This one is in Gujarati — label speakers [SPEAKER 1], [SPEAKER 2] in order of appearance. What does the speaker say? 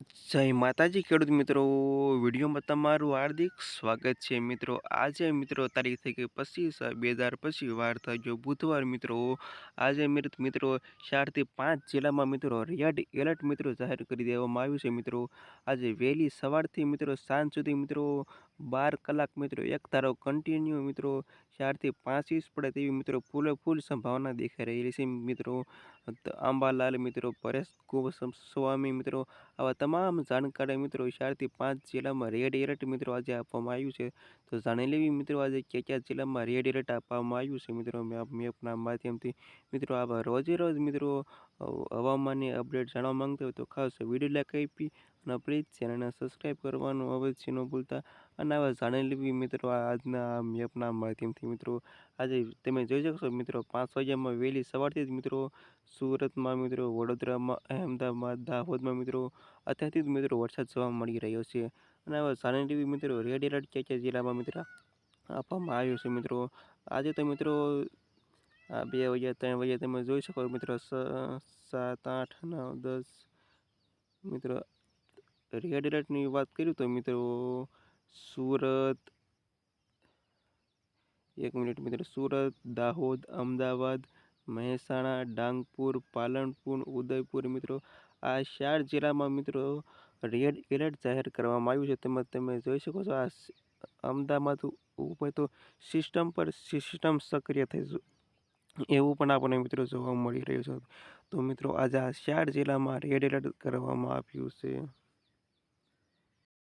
[SPEAKER 1] જય માતાજી, ખેડૂત મિત્રો. વિડીયોમાં તમારું હાર્દિક સ્વાગત છે મિત્રો. આજે મિત્રો તારીખ થઈ ગઈ પચીસ બે હજાર પચીસ વાર થઈ ગયો બુધવાર મિત્રો. આજે મિત- મિત્રો ચારથી પાંચ જિલ્લામાં મિત્રો રેડ એલર્ટ મિત્રો જાહેર કરી દેવામાં આવ્યું છે મિત્રો. આજે વહેલી સવારથી મિત્રો સાંજ સુધી મિત્રો બાર કલાક મિત્રો એક તારો કન્ટિન્યુ મિત્રો ચારથી પાંચ ઇંચ પડે તેવી મિત્રો ફૂલે ફૂલ સંભાવના દેખાઈ રહેલી છે મિત્રો. આંબાલાલ મિત્રો, પરેશ સ્વામી મિત્રો, આવા તમામ જાણકારી મિત્રો ચારથી પાંચ જિલ્લામાં રેડ એલર્ટ મિત્રો આજે આપવામાં આવ્યું છે. તો જાણી લેવી મિત્રો આજે કયા કયા જિલ્લામાં રેડ એલર્ટ આપવામાં આવ્યું છે મિત્રો? મેપ મેપના માધ્યમથી મિત્રો આવા રોજે રોજ મિત્રો હવામાનની અપડેટ જાણવા માંગતા હોય તો ખાસ વીડિયો લાઈક આપી અને પ્લીઝ ચેનલને સબસ્ક્રાઈબ કરવાનું અવશ્ય ન ભૂલતા. અને આવા જાણેલી મિત્રો આજના મેપના માધ્યમથી મિત્રો, આજે તમે જોઈ શકશો મિત્રો, પાંચ વાગ્યામાં વહેલી સવારથી જ મિત્રો, સુરતમાં મિત્રો, વડોદરામાં, અહેમદાબાદ, દાહોદમાં મિત્રો, અત્યારથી જ મિત્રો વરસાદ જોવા મળી રહ્યો છે. અને આવા જાણેલી મિત્રો રેડ એલર્ટ ક્યાં ક્યાં જિલ્લામાં મિત્રો આપવામાં આવ્યો છે મિત્રો? આજે તો મિત્રો, આ બે વાગ્યા, ત્રણ વાગ્યા તમે જોઈ શકો મિત્રો સાત, આઠ, નવ, દસ, મિત્રો રેડ એલર્ટની વાત કરું તો મિત્રો સુરત એક મિનિટ મિત્રો, સુરત, દાહોદ, અમદાવાદ, મહેસાણા, ડાંગપુર, પાલનપુર, ઉદયપુર મિત્રો, આ ચાર જિલ્લામાં મિત્રો રેડ એલર્ટ જાહેર કરવામાં આવ્યું છે. તેમજ તમે જોઈ શકો છો આ અમદાવાદ ઉપર તો સિસ્ટમ પર સિસ્ટમ સક્રિય થઈ એવું પણ આપણને મિત્રો જોવા મળી રહ્યું છે. તો મિત્રો આજે આ ચાર જિલ્લામાં રેડ એલર્ટ કરવામાં આવ્યું છે.